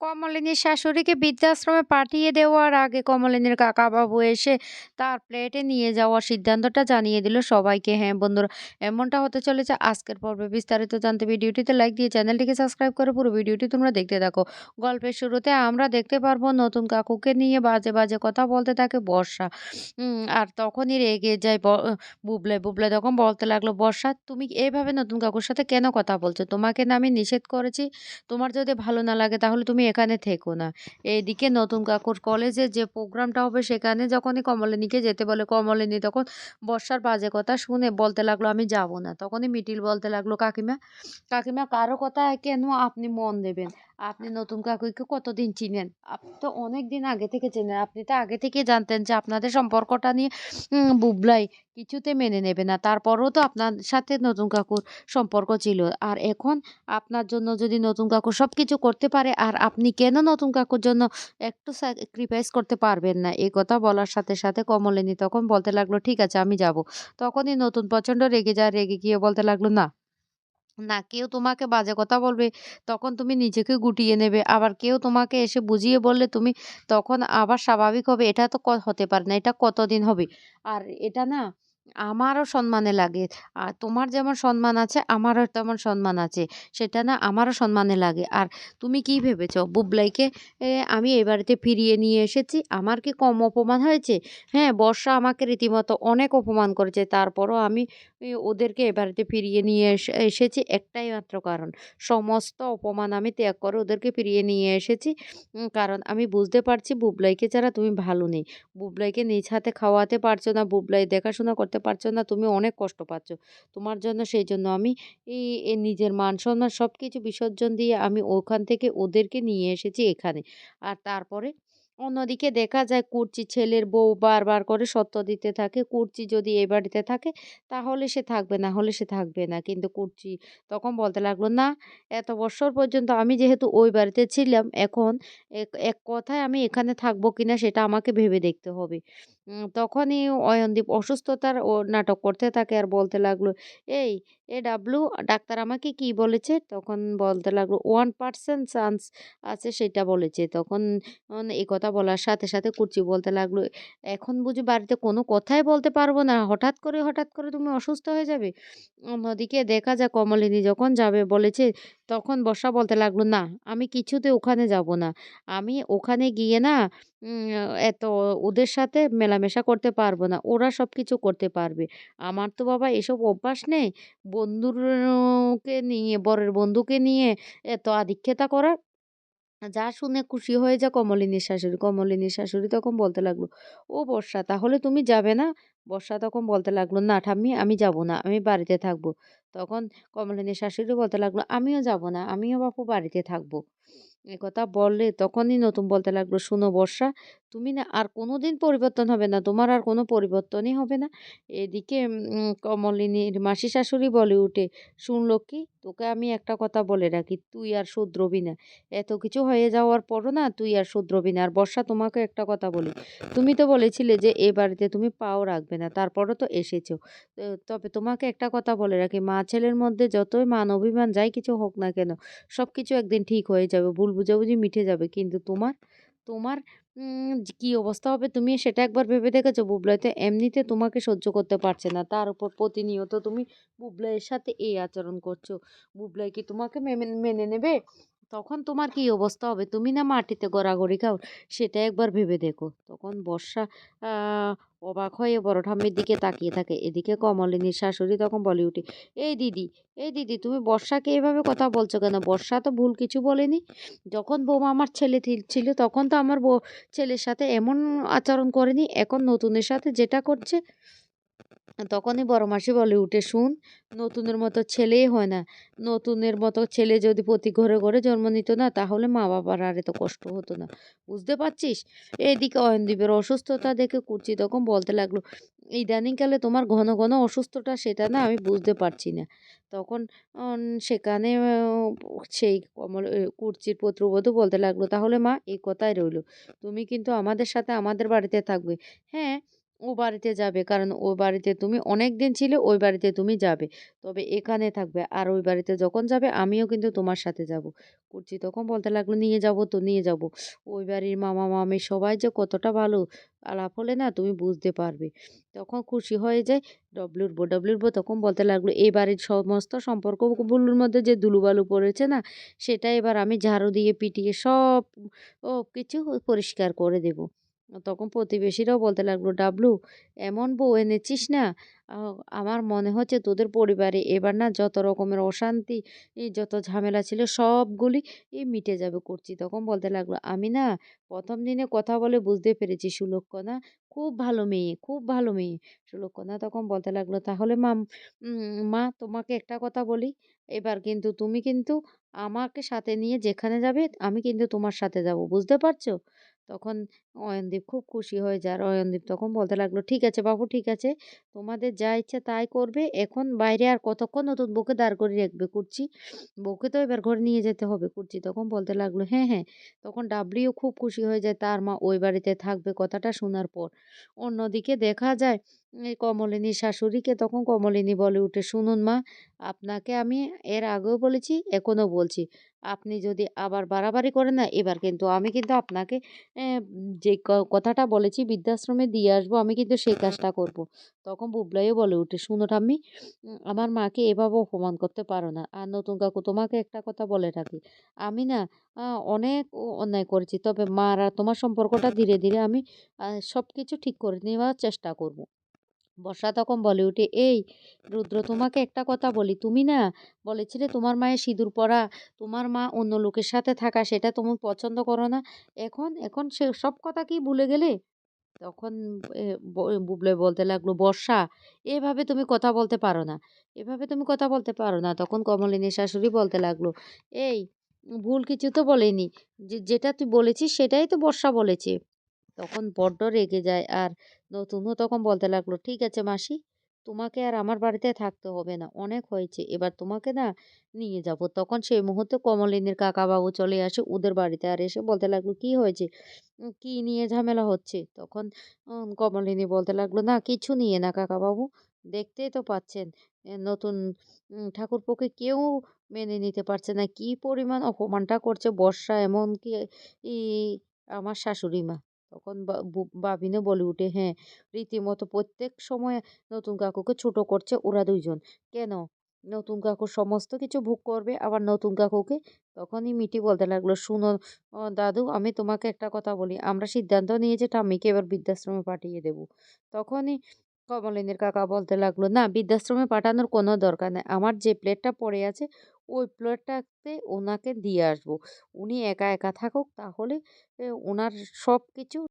কমলিনীর শাশুড়িকে বৃদ্ধাশ্রমে পাঠিয়ে দেওয়ার আগে কমলিনীর কাকাবাবু এসে তার প্লেটে নিয়ে যাওয়ার সিদ্ধান্তটা জানিয়ে দিল সবাইকে। হ্যাঁ বন্ধুরা, এমনটা হতে চলেছে আজকের পর্বে। বিস্তারিত জানতে ভিডিওটিতে লাইক দিয়ে চ্যানেলটিকে সাবস্ক্রাইব করে পুরো ভিডিওটি তোমরা দেখতে থাকো। গল্পের শুরুতে আমরা দেখতে পারব নতুন কাকুকে নিয়ে বাজে বাজে কথা বলতে থাকে বর্ষা। আর তখনই রেগে যায় বুবলে। বুবলে তখন বলতে লাগল, বর্ষা, তুমি এইভাবে নতুন কাকুর সাথে কেন কথা বলছো? তোমাকে না আমি নিষেধ করেছি। তোমার যদি ভালো না লাগে তাহলে তুমি এখানে থেকো না। এদিকে নতুন কাকুর কলেজে যে প্রোগ্রামটা হবে সেখানে যখনই কমলিনীকে যেতে বলে, কমলিনী তখন বর্ষার বাজে কথা শুনে বলতে লাগল, আমি যাব না। তখনই মিটিল বলতে লাগল, কাকিমা কাকিমা, কারও কথা কেন আপনি মন দেবেন? আপনি নতুন কাকুকে কতদিন চিনেন? আপনি তো অনেক দিন আগে থেকে চেনেন। আপনি তো আগে থেকে জানতেন যে আপনাদের সম্পর্কটা নিয়ে বুবলাই কিছুতে মেনে নেবে না। তারপরেও তো আপনার সাথে নতুন কাকুর সম্পর্ক ছিল। আর এখন আপনার জন্য যদি নতুন কাকু সব কিছু করতে পারে, আর আপনি কেন নতুন কাকুর জন্য একটু স্যাক্রিফাইস করতে পারবেন না? এই কথা বলার সাথে সাথে কমলিনী তখন বলতে লাগল, ঠিক আছে, আমি যাব। তখনই নতুন প্রচণ্ড রেগে যায়। রেগে গিয়ে বলতে লাগল, না না, কেউ তোমাকে বাজে কথা বলবে, তখন তুমি নিজেকে গুটিয়ে নেবে। আবার কেউ তোমাকে এসে বুঝিয়ে বললে তুমি তখন আবার স্বাভাবিক হবে, এটা তো হতে পারে না, এটা কতদিন হবে? আর এটা না আমারও সম্মানে লাগে। আর তোমার যেমন সম্মান আছে আমারও তেমন সম্মান আছে। সেটা না আমারও সম্মানে লাগে। আর তুমি কি ভেবেছো? বুবলাইকে এ, আমি এই বাড়িতে ফিরিয়ে নিয়ে এসেছি। আমার কি কম অপমান হয়েছে? হ্যাঁ বর্ষা আমাকে রীতিমতো অনেক অপমান করেছে। তারপরও আমি ওদেরকে এ বাড়িতে ফিরিয়ে নিয়ে এস- এসেছি একটাই মাত্র কারণ। সমস্ত অপমান আমি ত্যাগ করে ওদেরকে ফিরিয়ে নিয়ে এসেছি। কারণ আমি বুঝতে পারছি বুবলাইকে ছাড়া তুমি ভালো নেই। বুবলাইকে নিজ হাতে খাওয়াতে পারছ না। বুবলাই দেখাশোনা করতে পারছ না, তুমি অনেক কষ্ট পাচ্ছ। তোমার জন্য সেই জন্য আমি এই নিজের মান সম্মান সব কিছু বিসর্জন দিয়ে আমি ওখান থেকে ওদেরকে নিয়ে এসেছি এখানে। আর তারপরে অন্যদিকে দেখা যায় কুর্চি ছেলের বউ বারবার করে সত্য দিতে থাকে, কুর্চি যদি এ বাড়িতে থাকে তাহলে সে থাকবে, না হলে সে থাকবে না। কিন্তু কুর্চি তখন বলতে লাগল, না, এত বছর পর্যন্ত আমি যেহেতু ওই বাড়িতে ছিলাম, এখন এক কথায় আমি এখানে থাকব কিনা সেটা আমাকে ভেবে দেখতে হবে। তখনই অয়নদীপ অসুস্থতার ও নাটক করতে থাকে আর বলতে লাগল, এই, এ ডাবলু, ডাক্তার আমাকে কি বলেছে? তখন বলতে লাগল, ওয়ান পার্সেন্ট চান্স আছে সেটা বলেছে। তখন এই কথা বলার সাথে সাথে কুর্চি বলতে লাগল, এখন বুঝি বাড়িতে কোনো কথাই বলতে পারব না। হঠাৎ করে হঠাৎ করে তুমি অসুস্থ হয়ে যাবে? অন্যদিকে দেখা যায় কমলিনী যখন যাবে বলেছে, তখন বর্ষা বলতে লাগল, না, আমি কিছুতে ওখানে যাব না। আমি ওখানে গিয়ে না এত ওদের সাথে মেলামেশা করতে পারব না। ওরা সব কিছু করতে পারবে। আমার তো বাবা এসব অভ্যাস নেই। বন্ধুরকে নিয়ে, বরের বন্ধুকে নিয়ে এত আধিক্যতা করার। যা শুনে খুশি হয়ে যা কমলিনীর শাশুড়ি। কমলিনীর শাশুড়ি তখন বলতে লাগল, ও বর্ষা, তাহলে তুমি যাবে না? বর্ষা তখন বলতে লাগল, না ঠাম্মি, আমি যাব না, আমি বাড়িতে থাকব। তখন কমলিনীর শাশুড়ি বলতে লাগল, আমিও যাব না, আমিও বাপু বাড়িতে থাকব। একথা বললে তখনই নতুন বলতে লাগল শুনো বর্ষা তুমি না আর কোনোদিন পরিবর্তন হবে না। তোমার আর কোনো পরিবর্তনই হবে না। এদিকে কমলিনীর মাসি শাশুড়ি বলে উঠে শুন লক্ষ্মী তোকে আমি একটা কথা বলে রাখি, তুই আর শুধরবি না। এত কিছু হয়ে যাওয়ার পরও না তুই আর শুধরবি না। আর বর্ষা তোমাকে একটা কথা বলি, তুমি তো বলেছিলে যে এ বাড়িতে তুমি পাও রাখবে না, তারপরও তো এসেছ। তবে তোমাকে একটা কথা বলে রাখি, মা ছেলের মধ্যে যতই মান অভিমান যাই কিছু হোক না কেন সব কিছু একদিন ঠিক হয়ে যাবে, ভুল বুঝাবুঝি মিটে যাবে। কিন্তু তোমার তোমার কি অবস্থা হবে তুমি সেটা একবার ভেবে দেখেছ? বুবলাই তো এমনিতে তোমাকে সহ্য করতে পারছে না। তার উপর প্রতিনিয়ত তুমি বুবলাইয়ের সাথে এই আচরণ করছ। বুবলাই কি তোমাকে মেনে নেবে? তখন তোমার কি অবস্থা হবে? তুমি না মাটিতে গড়াগড়ি খাও, সেটা একবার ভেবে দেখো। তখন বর্ষা অবাক হয়ে বড় ঠাম্মির দিকে তাকিয়ে থাকে। এদিকে কমলিনীর শাশুড়ি তখন বলে উঠে এই দিদি এই দিদি, তুমি বর্ষাকে এভাবে কথা বলছো কেন? বর্ষা তো ভুল কিছু বলেনি। যখন বৌমা আমার ছেলে ছিল, তখন তো আমার ছেলের সাথে এমন আচরণ করেনি। এখন নতুনের সাথে যেটা করছে তখনই বড় মাসি বলে, উঠে শুন, নতুনের মতো ছেলেই হয় না। নতুনের মতো ছেলে যদি প্রতি ঘরে ঘরে জন্ম নিত না, তাহলে মা বাবার আর এত কষ্ট হতো না। বুঝতে পারছিস? এইদিকে অয়নদীপের অসুস্থতা দেখে কুর্চি তখন বলতে লাগল ইদানিংকালে তোমার ঘন ঘন অসুস্থতা, সেটা না আমি বুঝতে পারছি না। তখন সেখানে সেই কমল কুর্চির পুত্রবধূ বলতে লাগল, তাহলে মা, এই কথাই রইল। তুমি কিন্তু আমাদের সাথে আমাদের বাড়িতে থাকবে। হ্যাঁ ও বাড়িতে যাবে। কারণ ওই বাড়িতে তুমি অনেক দিন ছিলে, ওই বাড়িতে তুমি যাবে। তবে এখানে থাকবে। আর ওই বাড়িতে যখন যাবে আমিও কিন্তু তোমার সাথে যাব। কুর্চি তখন বলতে লাগল, "নিয়ে যাব তো, নিয়ে যাব।" ওই বাড়ির মামা-মামী সবাই যে কতটা ভালো, আলাপ হলে না তুমি বুঝতে পারবে। তখন খুশি হয়ে যায় ডব্লুর বো ডব্লুর বো তখন বলতে লাগল, "এই বাড়ির সমস্ত সম্পর্ক সম্পর্কগুলোর মধ্যে যে ধুলোবালু পড়েছে না, সেটা এবার আমি ঝাড়ু দিয়ে পিটিয়ে সব ও কিছু পরিষ্কার করে দেব।" তখন প্রতিবেশীরাও বলতে লাগল, "ডাবলু এমন বউ এনেছিস না, আমার মনে হচ্ছে তোদের পরিবারে এবার না যত রকমের অশান্তি, যত ঝামেলা ছিল সবগুলি মিটে যাবে।" করছি তখন বলতে লাগল, "আমি না প্রথম দিনে কথা বলে বুঝতে পেরেছি সুলক্ষণা খুব ভালো মেয়ে, খুব ভালো মেয়ে।" সুলক্ষণা তখন বলতে লাগল, "তাহলে উম মা তোমাকে একটা কথা বলি, এবার কিন্তু তুমি কিন্তু আমাকে সাথে নিয়ে যেখানে যাবে আমি কিন্তু তোমার সাথে যাব। বুঝতে পারছ?" তখন অয়নদীপ খুব খুশি হয়ে যায়। আর অয়নদীপ তখন বলতে লাগল, "ঠিক আছে বাবু, ঠিক আছে। তোমাদের যা ইচ্ছা তাই করবে। এখন বাইরে আর কতক্ষণ নতুন বউকে দাঁড় করিয়ে রাখবে কুর্চি? বউকে তো এবার ঘরে নিয়ে যেতে হবে।" কুর্চি তখন বলতে লাগল, "হ্যাঁ, হ্যাঁ।" তখন ডাবলিও খুব খুশি হয়ে যায় তার মা ওই বাড়িতে থাকবে কথাটা শোনার পর। অন্যদিকে দেখা যায় এই কমলিনীর শাশুড়িকে তখন কমলিনী বলে উঠে, "শুনুন মা, আপনাকে আমি এর আগেও বলেছি, এখনও বলছি। আপনি যদি আবার বাড়াবাড়ি করেন না, এবার কিন্তু আমি কিন্তু আপনাকে যে কথাটা বলেছি বৃদ্ধাশ্রমে দিয়ে আসব, আমি কিন্তু সেই কাজটা করব।" তখন বুবলাইও বলে উঠে, "শুনো ঠাম্মি, আমার মাকে এভাবে অপমান করতে পারো না। আর নতুন কাকু তোমাকে একটা কথা বলে রাখি, আমি না অনেক অন্যায় করেছি। তবে মার আর তোমার সম্পর্কটা ধীরে, ধীরে আমি সব কিছু ঠিক করে নেওয়ার চেষ্টা করব।" বর্ষা তখন বলে উঠে, "এই রুদ্র তোমাকে একটা কথা বলি, তুমি না বলেছিলে তোমার মায়ের সিঁদুর পরা, তোমার মা অন্য লোকের সাথে থাকা সেটা তুমি পছন্দ করো না। এখন এখন সে সব কথা কি ভুলে গেলে?" তখন এ ব বলতে লাগল, "বর্ষা এভাবে তুমি কথা বলতে পারো না। এভাবে তুমি কথা বলতে পারো না।" তখন কমলিনীর শাশুড়ি বলতে লাগল, "এই ভুল কিছু তো বলেনি। যে যেটা তুই বলেছিস সেটাই তো বর্ষা বলেছে।" তখন বড্ড রেগে যায় আর নতুনও তখন বলতে লাগল, "ঠিক আছে মাসি, তোমাকে আর আমার বাড়িতে থাকতে হবে না। অনেক হয়েছে। এবার তোমাকে না নিয়ে যাব।" তখন সেই মুহূর্তে কমলিনীর কাকাবাবু চলে আসে ওদের বাড়িতে। আর এসে বলতে লাগল, "কী হয়েছে? কী নিয়ে ঝামেলা হচ্ছে?" তখন কমলিনী বলতে লাগল, "না কিছু নিয়ে না কাকাবাবু। দেখতেই তো পাচ্ছেন নতুন ঠাকুরপোকে কেউ মেনে নিতে পারছে না। কী পরিমাণ অপমানটা করছে বর্ষা এমনকি আমার শাশুড়ি মা।" তখন বাবিনও বলে "হ্যাঁ, রীতিমতো প্রত্যেক সময় নতুন কাকুকে ছোট করছে ওরা দুইজন। কেন? নতুন কাকু সমস্ত কিছু ভোগ করবে আবার নতুন কাকুকে" তখনই মিটি বলতে লাগল, "শুনো দাদু, আমি তোমাকে একটা কথা বলি। আমরা সিদ্ধান্ত নিয়েছি ঠাম্মিকে এবার বৃদ্ধাশ্রমে পাঠিয়ে দেব।" তখনই কমলিনীর কাকা বলতে লাগল, "না, বৃদ্ধাশ্রমে পাঠানোর কোনো দরকার নেই। আমার যে প্লেটটা পড়ে আছে ওই প্লেটটাতে ওনাকে দিয়ে আসব। উনি একা, একা থাকুক তাহলে ওনার সব সবকিছু"